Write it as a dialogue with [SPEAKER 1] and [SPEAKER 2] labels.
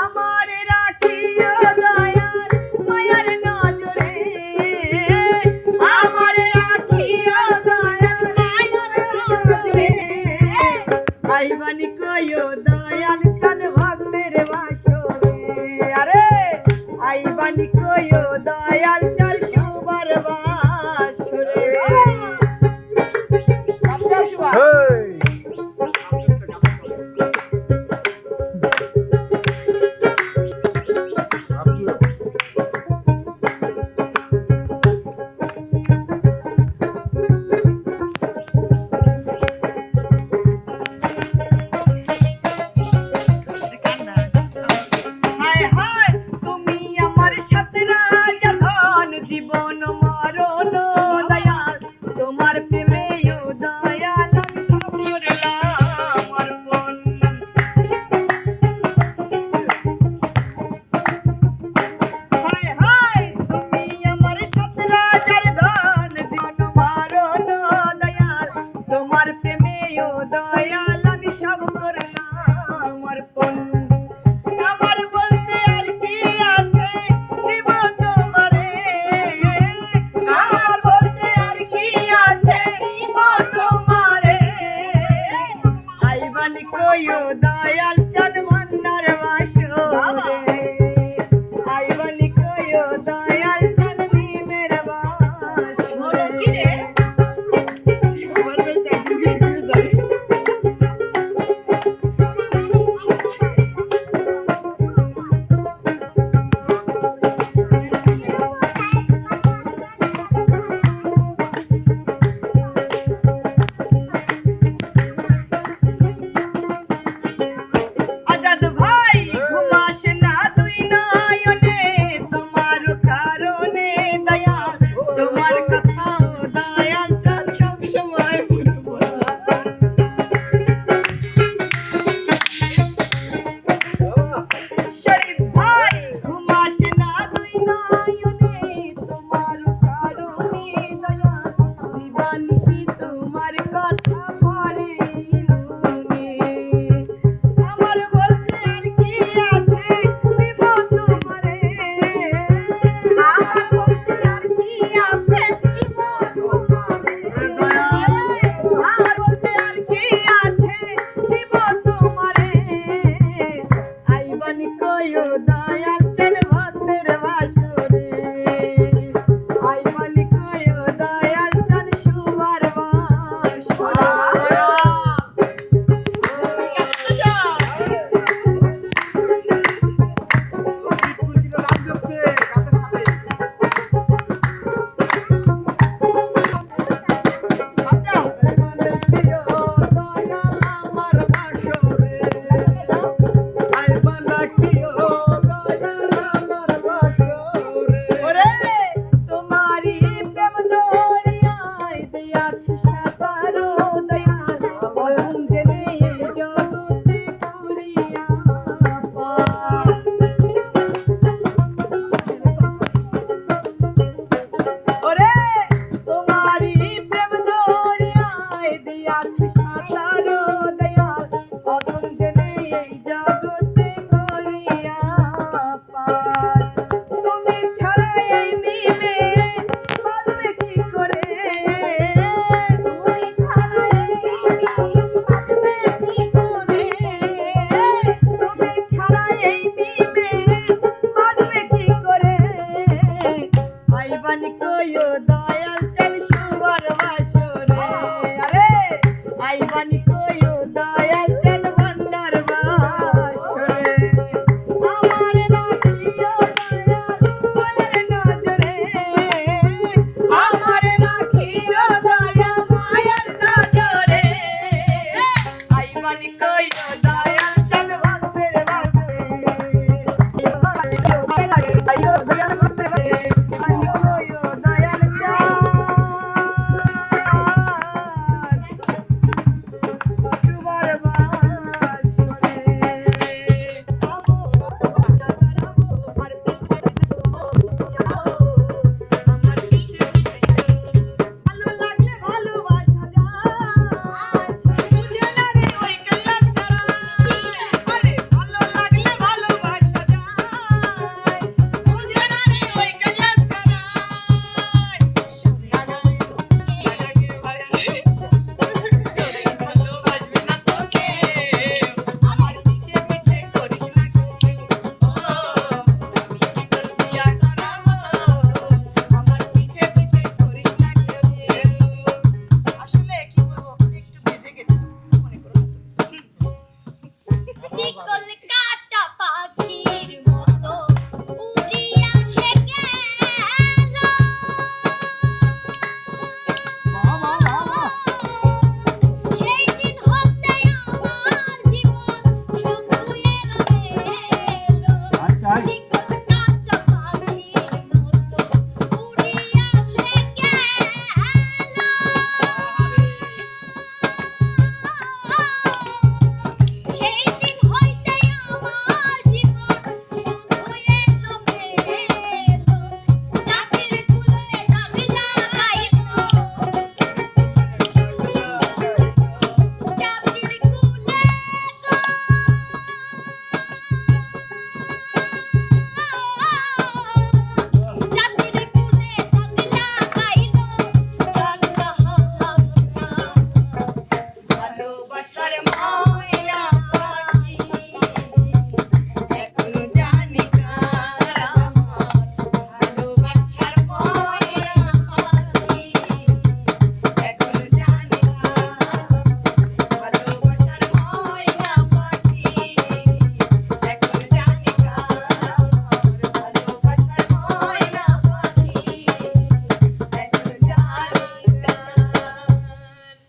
[SPEAKER 1] আমার রাখিও দয়াল মায়ার নজরে। আমার রাখিও দয়াল মায়ার নজরে। আইবানি কইও দয়াল Allah.